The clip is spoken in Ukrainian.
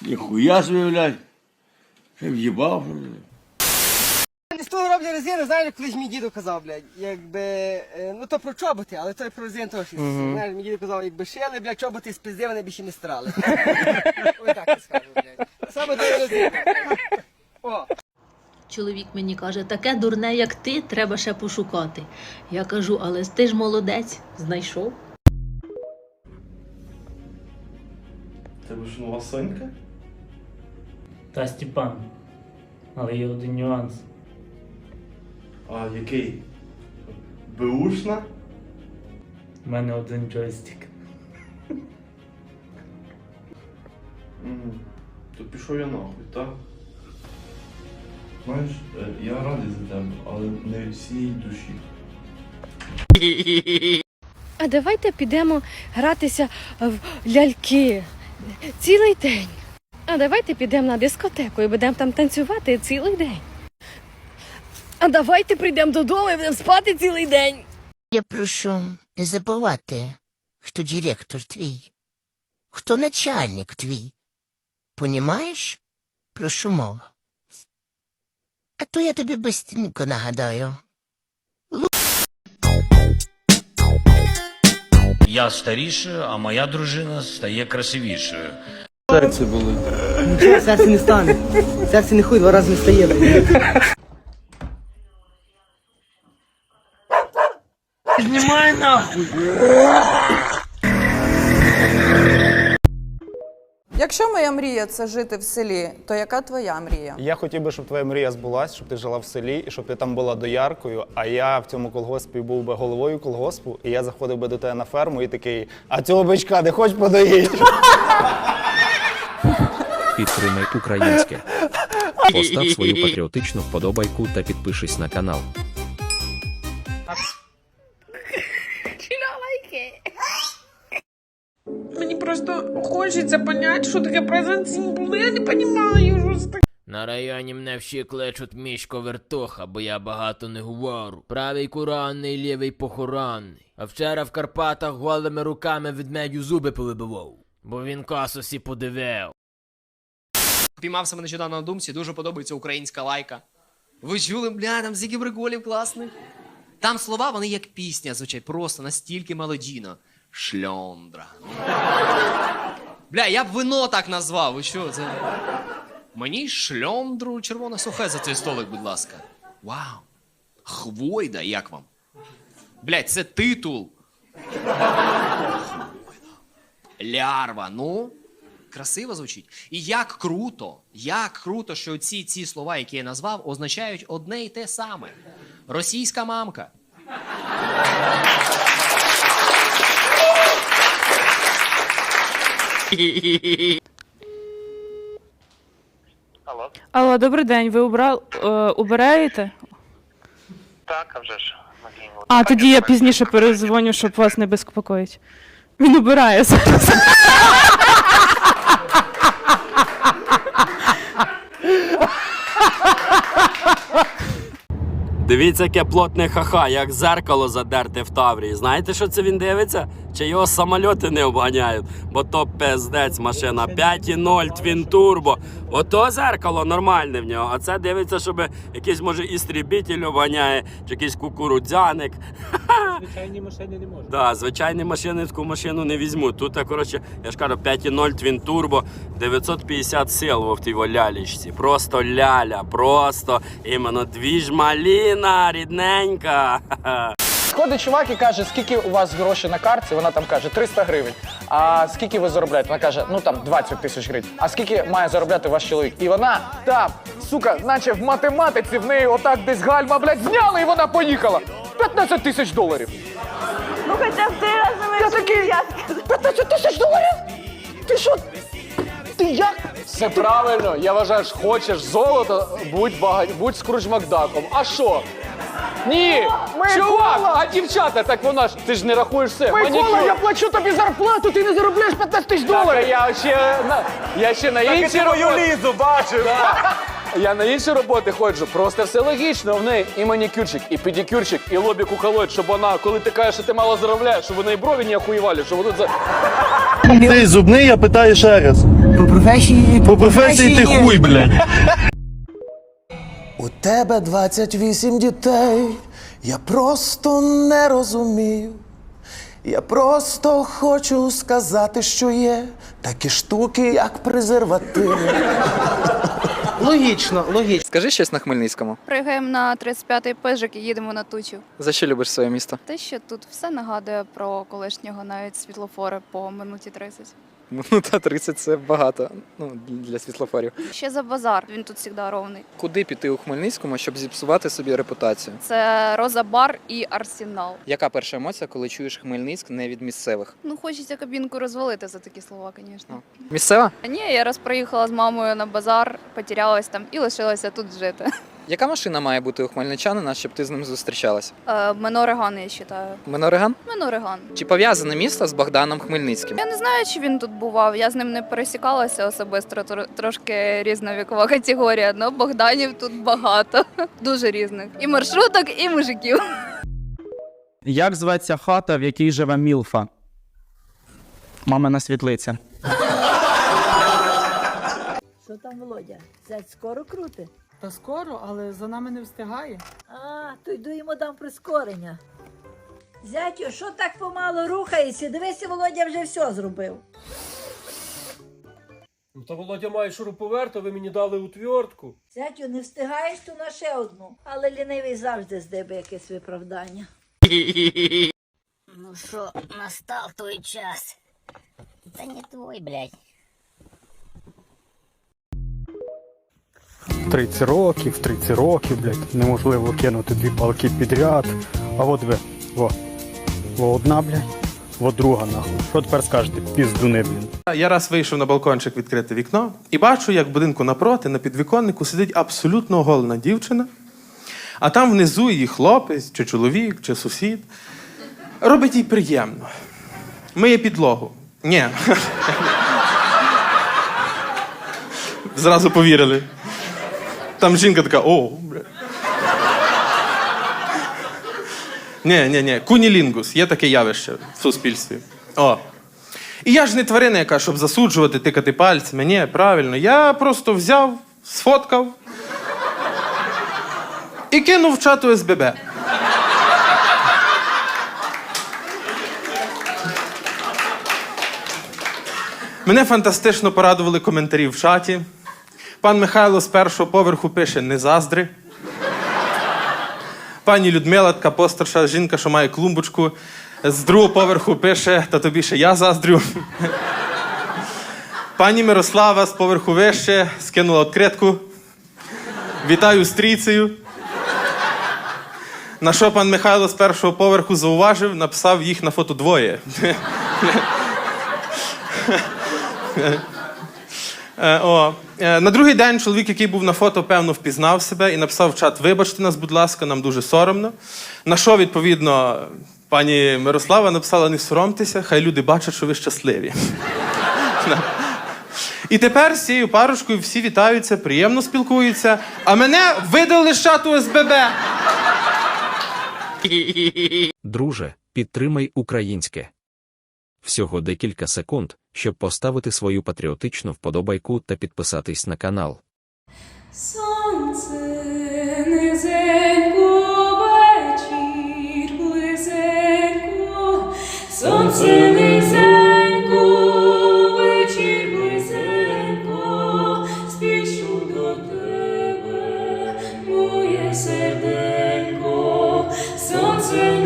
Ніхуя собі, блядь. Ще в'їбав. того роблять резину, знаєш, як колись мій діду казав, блядь, якби, е, ну то про чоботи, але то і про резину теж. Знаєш, мій діду казав, якби шили, блядь, чоботи з пизди, вони б ще не стирали. Ой, так я скажу, блядь. Саме до. О. Чоловік мені каже, таке дурне, як ти, треба ще пошукати. Я кажу, але ти ж молодець, знайшов. Тебе ж нова Сонька? Та Степан. Але є один нюанс. А який? Беушна? У мене один джойстик. То пішов я нахуй, так? Знаєш, е, я радий за тебе, але не від всієї душі. А давайте підемо гратися в ляльки цілий день. А давайте підемо на дискотеку і будемо там танцювати цілий день. А давайте прийдемо додому і будемо спати цілий день. Я прошу не забувати, хто директор твій, хто начальник твій. Понімаєш? Прошу мова. А то я тобі быстренько нагадаю. Я старішою, а моя дружина стає красивішою. Серце були. Нічого, серце не стане. Серце не хуй, два рази не стає. Знімай нахуй. Якщо моя мрія це жити в селі, то яка твоя мрія? Я хотів би, щоб твоя мрія збулась, щоб ти жила в селі і щоб ти там була дояркою, а я в цьому колгоспі був би головою колгоспу, і я заходив би до тебе на ферму і такий, а цього бичка не хоч подоїть? Підтримай українське. Постав свою патріотичну вподобайку та підпишись на канал. Хочеться поняти, що таке презент сімпл. Я не розумію, що це таке. На районі мене всі кличуть мішко вертуха, бо я багато не говорю. Правий куранний, лівий похоронний. А вчора в Карпатах голими руками ведмедю зуби повибивав, бо він косо сі подивив. Піймав себе нещодавно на думці, дуже подобається українська лайка. Ви чули, бля, там стільки приколів класних. Там слова, вони як пісня звучать, просто настільки мелодійно. Шльондра. Бля, я б вино так назвав. Ви що, це. Мені шльондру червоне сухе за цей столик, будь ласка. Вау. Хвойда, як вам? Блядь, це титул. Лярва, ну. Красиво звучить. І як круто, як круто, що ці, ці слова, які я назвав, означають одне і те саме. Російська мамка. Алло, добрий день. Ви убрал, е, убираєте? Так, а вже ж. А, тоді я пізніше перезвоню, щоб вас не безпокоїть. Він убирає зараз. Дивіться, яке плотне ха-ха, як зеркало задерте в Таврії. Знаєте, що це він дивиться? Чи його самольоти не обганяють? Бо то пиздець машина 5.0 твін турбо. Ото зеркало нормальне в нього. А це дивиться, щоб якийсь може істрібітель обганяє, чи якийсь кукурудзяник. Звичайні машини не можуть. Да, звичайні машини таку машину не візьму. Тут, коротше, я ж кажу, 5.0 твін турбо, 950 сил в тій лялічці. Просто ляля, просто іменно двіж маліна, рідненька. Ходить чувак і каже, скільки у вас грошей на карті, вона там каже 300 гривень. А скільки ви заробляєте? Вона каже, ну там 20 тисяч гривень. А скільки має заробляти ваш чоловік? І вона там, сука, наче в математиці в неї отак десь гальма, блядь, зняли, і вона поїхала. 15 тисяч доларів. Ну хоча б ти розумієш, Я такий, 15 тисяч доларів? Ти що? Ти як? Все правильно, я вважаю, що хочеш золото, будь багать, будь Скрудж Макдаком. А що? Ні, чувак, а дівчата, так вона ж, ти ж не рахуєш все. Микола, я плачу тобі зарплату, ти не заробляєш 15 тисяч доларів. я ще на, я ще на інші роботи. лізу бачив. Я на інші роботи ходжу, просто все логічно. В неї і манікюрчик, і педикюрчик, і лобік уколоть, щоб вона, коли ти кажеш, що ти мало заробляєш, щоб вони і брові не охуєвали, щоб вони за. Ти зубний, я питаю ще раз. По професії... По професії ти хуй, блядь. У тебе 28 дітей, я просто не розумів. Я просто хочу сказати, що є такі штуки, як презервативи. Логічно, логічно. Скажи щось на Хмельницькому. Пригаємо на 35-й пижик і їдемо на тучу. За що любиш своє місто? Те, що тут все нагадує про колишнього навіть світлофори по минуті 30. Минута 30 це багато. Ну, для світлофорів. Ще за базар, він тут завжди ровний. Куди піти у Хмельницькому, щоб зіпсувати собі репутацію? Це Роза Бар і Арсенал. Яка перша емоція, коли чуєш Хмельницьк не від місцевих? Ну, хочеться кабінку розвалити за такі слова, звісно. Місцева? Ні, я раз приїхала з мамою на базар, потерялась там і лишилася тут жити. Яка машина має бути у хмельничанина, щоб ти з ним зустрічалася? Е, Менореган, я вважаю. Менореган? Менореган. Чи пов'язане місто з Богданом Хмельницьким? Я не знаю, чи він тут бував. Я з ним не пересікалася особисто. тр- Трошки різна вікова категорія. але Богданів тут багато. Дуже різних. І маршруток, і мужиків. Як зветься хата, в якій живе Мілфа? Мамина світлиця. Що там, Володя? Це скоро крути? Та скоро, але за нами не встигає. А, то йду йому дам прискорення. Зятю, що так помало рухається? Дивися, Володя вже все зробив. Ну та Володя має шуруповерт, а ви мені дали утвертку. Зятю, не встигаєш, то на ще одну. Але лінивий завжди здебе якесь виправдання. Ну що, настав той час. Та не твой, блядь. 30 років, 30 років, блядь, неможливо кинути дві палки підряд. А от ви, во, во одна, блядь, во друга, нахуй. Що тепер скажете? Піздуни, блін. Я раз вийшов на балкончик відкрити вікно і бачу, як в будинку напроти на підвіконнику сидить абсолютно оголена дівчина, а там внизу її хлопець, чи чоловік, чи сусід. Робить їй приємно. Миє підлогу. Ні. Зразу повірили. Там жінка така, о, бля. Ні, ні, ні. Кунілінгус, є таке явище в суспільстві. О. І я ж не тварина, яка, щоб засуджувати, тикати пальцями. Ні, правильно. Я просто взяв, сфоткав і кинув в чату СББ. Мене фантастично порадували коментарі в чаті. Пан Михайло з першого поверху пише не заздри. Пані Людмила, така постарша жінка, що має клумбочку, з другого поверху пише, та тобі ще я заздрю. Пані Мирослава з поверху вище скинула відкритку. Вітаю з трійцею. На що пан Михайло з першого поверху зауважив, написав їх на фото двоє. Е, О. Е, На другий день чоловік, який був на фото, певно, впізнав себе і написав в чат: Вибачте нас, будь ласка, нам дуже соромно. На що, відповідно, пані Мирослава написала: не соромтеся, хай люди бачать, що ви щасливі. І тепер з цією парочкою всі вітаються, приємно спілкуються, а мене видали з чату СББ. Друже, підтримай українське. Всього декілька секунд, щоб поставити свою патріотичну вподобайку та підписатись на канал. Сонце низенько, вечір близенько, сонце низенько, вечір близенько, спішу до тебе, моє серденько, сонце.